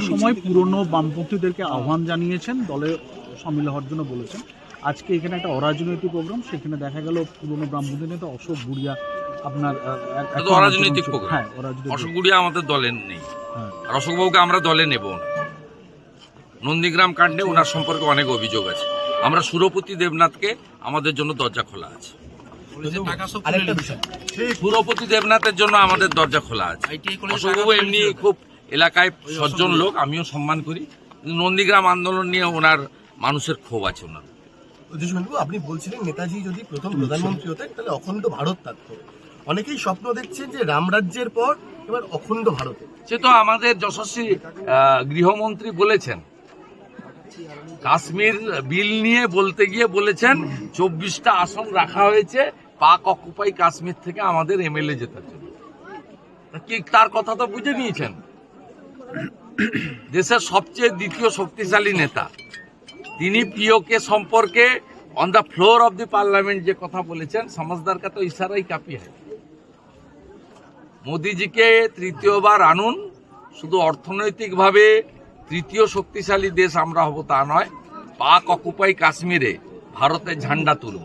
সময় পুরনো বামপন্থীদেরকে আহ্বান জানিয়েছেন দলে সামিল হওয়ার জন্য বলেছেন। আজকে এখানে একটা অরাজনৈতিক প্রোগ্রাম সেখানে দেখা গেল পুরনো বামপন্থী নেতা অশোক গুড়িয়া আপনার এখন অরাজনৈতিক হ্যাঁ অশোক গুড়িয়া আমাদের দলে নেই। হ্যাঁ। আর অশোকবাবুকে আমরা দলে নেব নন্দীগ্রাম কাণ্ডে ওনার সম্পর্কে অনেক অভিযোগ আছে। আমরা সুরপতি দেবনাথকে আমাদের জন্য দরজা খোলা আছে। সুরপতি দেবনাথের জন্য আমাদের দরজা খোলা আছে। অশোকবাবু এমনি খুব এলাকায় সজ্জন লোক আমিও সম্মান করি। নন্দীগ্রাম আন্দোলন নিয়ে ওনার মানুষের ক্ষোভ আছে ওনার। আপনি বলছিলেন নেতাজি যদি প্রথম প্রধানমন্ত্রী হতেন তাহলে অখণ্ড ভারত থাকতো অনেকেই স্বপ্ন দেখছেন যে রামরাজ্যের পর এবার অখণ্ড ভারতে। সে তো আমাদের যশস্বী গৃহমন্ত্রী বলেছেন। কাশ্মীর বিল নিয়ে বলতে গিয়ে বলেছেন চব্বিশটা আসন রাখা হয়েছে পাক অকুপাই কাশ্মীর থেকে আমাদের এমএলএ জেতার জন্য। তার কথা তো বুঝে নিয়েছেন? দেশের সবচেয়ে দ্বিতীয় শক্তিশালী নেতা তিনি পিওকে সম্পর্কে on the floor of the parliament যে কথা বলেছেন সমাজদার কা তো ইশারাই কাপি হয় মোদিজিকে তৃতীয়বার আনুন শুধু অর্থনৈতিকভাবে তৃতীয় শক্তিশালী দেশ আমরা হব তা নয় পাক অকুপাই কাশ্মীরে ভারতের ঝান্ডা তুলব